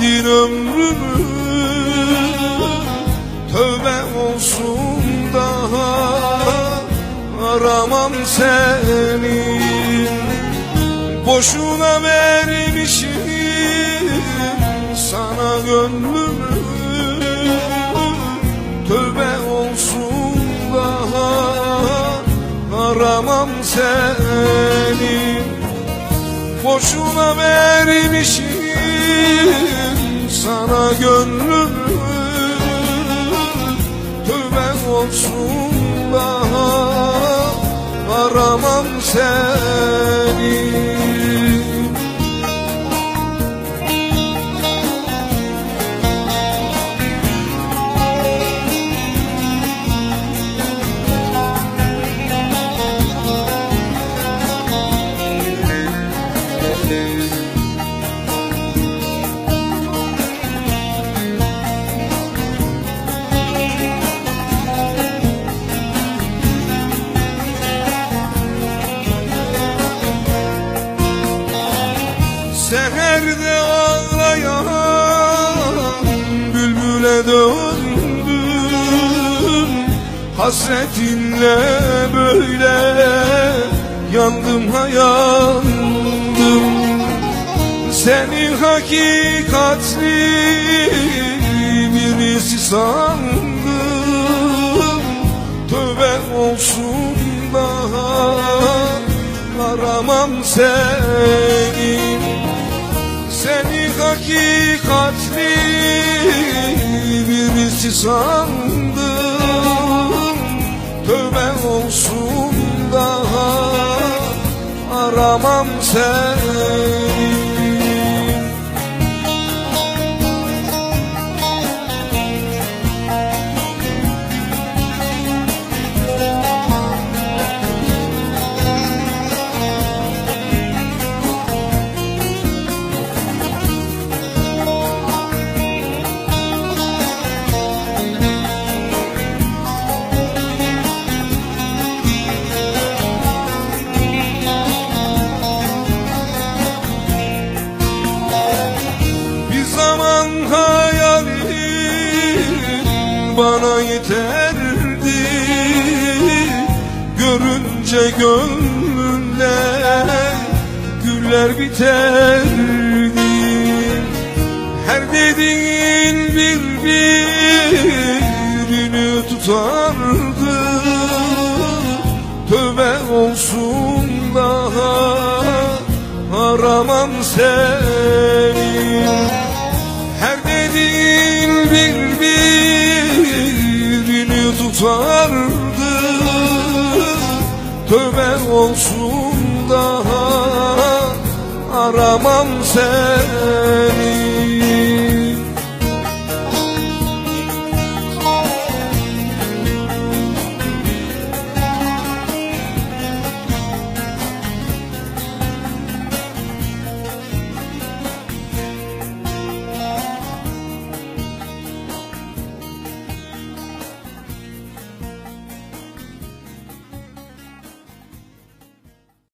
bitirdin ömrümü Tövbe olsun daha aramam seni Boşuna vermişim sana gönlümü Tövbe olsun daha aramam seni Boşuna vermişim sana gönlümü Tövbe olsun daha aramam seni Seherde ağlayan bülbüle döndüm. Hasretinle böyle yandım ha yandım Seni hakikatli birisi sandım. Tövbe olsun daha aramam seni hakikatli birisi sandım. Tövbe olsun daha aramam seni bana yeterdi. Görünce gönlümde güller biterdi. Her dediğin bir birini tutardı. Tövbe olsun daha aramam seni. Her dediğin bir tutardı Tövbe olsun daha aramam seni